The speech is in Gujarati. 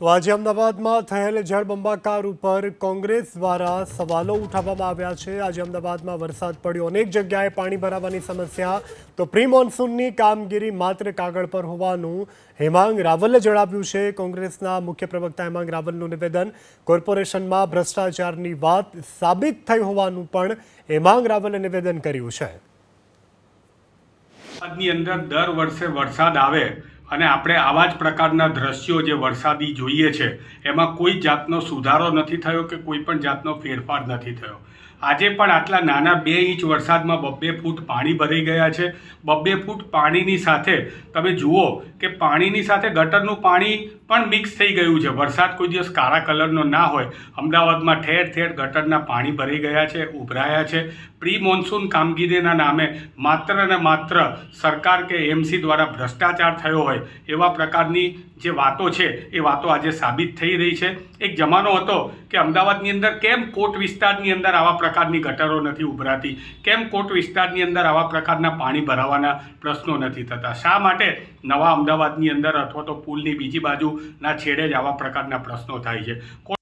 તો આજે અમદાવાદમાં થયેલ જળબંબાકાર ઉપર કોંગ્રેસ દ્વારા સવાલો ઉઠાવવામાં આવ્યા છે. આજે અમદાવાદમાં વરસાદ પડ્યો. અનેક જગ્યાએ પાણી ભરાવાની સમસ્યા. તો પ્રી મોન્સૂનની કામગીરી માત્ર કાગળ પર હોવાનું હેમાંગ રાવલે જણાવ્યું છે. કોંગ્રેસના મુખ્ય પ્રવક્તા હેમાંગ રાવલનું નિવેદન, કોર્પોરેશનમાં ભ્રષ્ટાચારની વાત સાબિત થઈ હોવાનું પણ હેમાંગ રાવલે નિવેદન કર્યું છે. અંદર દર વર્ષે વરસાદ આવે અને આપણે આવા જ પ્રકારના દ્રશ્યો જે વરસાદી જોઈએ છે, એમાં કોઈ જાતનો સુધારો નથી થયો કે કોઈ પણ જાતનો ફેરફાર નથી થયો. આજે પણ આટલા નાના બે ઇંચ વરસાદમાં બબ્બે ફૂટ પાણી ભરાઈ ગયા છે. બબ્બે ફૂટ પાણીની સાથે તમે જુઓ કે પાણીની સાથે ગટરનું પાણી પણ મિક્સ થઈ ગયું છે. વરસાદ કોઈ દિવસ કાળા કલરનો ના હોય. અમદાવાદમાં ઠેર ઠેર ગટરના પાણી ભરાઈ ગયા છે, ઉભરાયા છે. પ્રી મોન્સૂન કામગીરીના નામે માત્ર ને માત્ર સરકાર કે એમસી દ્વારા ભ્રષ્ટાચાર થયો હોય એવા પ્રકારની જે વાતો છે, એ વાતો આજે સાબિત થઈ રહી છે. એક જમાનો હતો કે અમદાવાદની અંદર કેમ કોટ વિસ્તારની અંદર આવા પ્રકારની ગટરો નથી ઉભરાતી? કેમ કોટ વિસ્તારની અંદર આવા પ્રકારના પાણી ભરાવાના પ્રશ્નો નથી થતા? શા માટે નવા અમદાવાદની અંદર અથવા તો પુલની બીજી બાજુના છેડે જ આવા પ્રકારના પ્રશ્નો થાય છે.